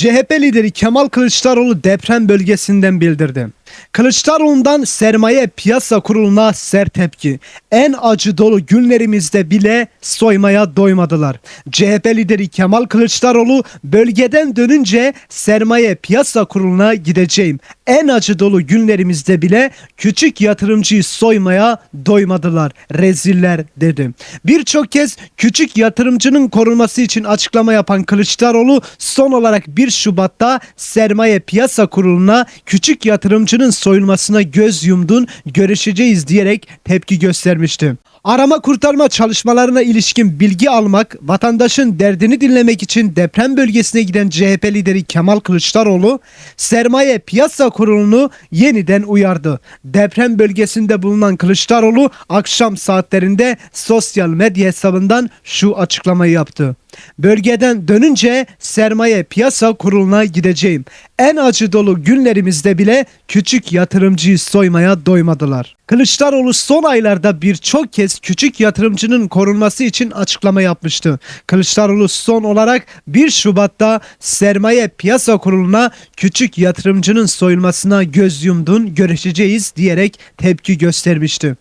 CHP lideri Kemal Kılıçdaroğlu deprem bölgesinden bildirdi. Kılıçdaroğlu'ndan sermaye piyasa kuruluna sert tepki. En acı dolu günlerimizde bile soymaya doymadılar. CHP lideri Kemal Kılıçdaroğlu bölgeden dönünce sermaye piyasa kuruluna gideceğim. En acı dolu günlerimizde bile küçük yatırımcıyı soymaya doymadılar. Reziller dedi. Birçok kez küçük yatırımcının korunması için açıklama yapan Kılıçdaroğlu son olarak 1 Şubat'ta sermaye piyasa kuruluna küçük yatırımcının soyulmasına göz yumdun görüşeceğiz diyerek tepki göstermişti. Arama kurtarma çalışmalarına ilişkin bilgi almak, vatandaşın derdini dinlemek için deprem bölgesine giden CHP lideri Kemal Kılıçdaroğlu, sermaye piyasa kurulunu yeniden uyardı. Deprem bölgesinde bulunan Kılıçdaroğlu akşam saatlerinde sosyal medya hesabından şu açıklamayı yaptı. Bölgeden dönünce sermaye piyasa kuruluna gideceğim. En acı dolu günlerimizde bile küçük yatırımcıyı soymaya doymadılar. Kılıçdaroğlu son aylarda birçok kez küçük yatırımcının korunması için açıklama yapmıştı. Kılıçdaroğlu son olarak 1 Şubat'ta sermaye piyasa kuruluna küçük yatırımcının soyulmasına göz yumdun görüşeceğiz diyerek tepki göstermişti.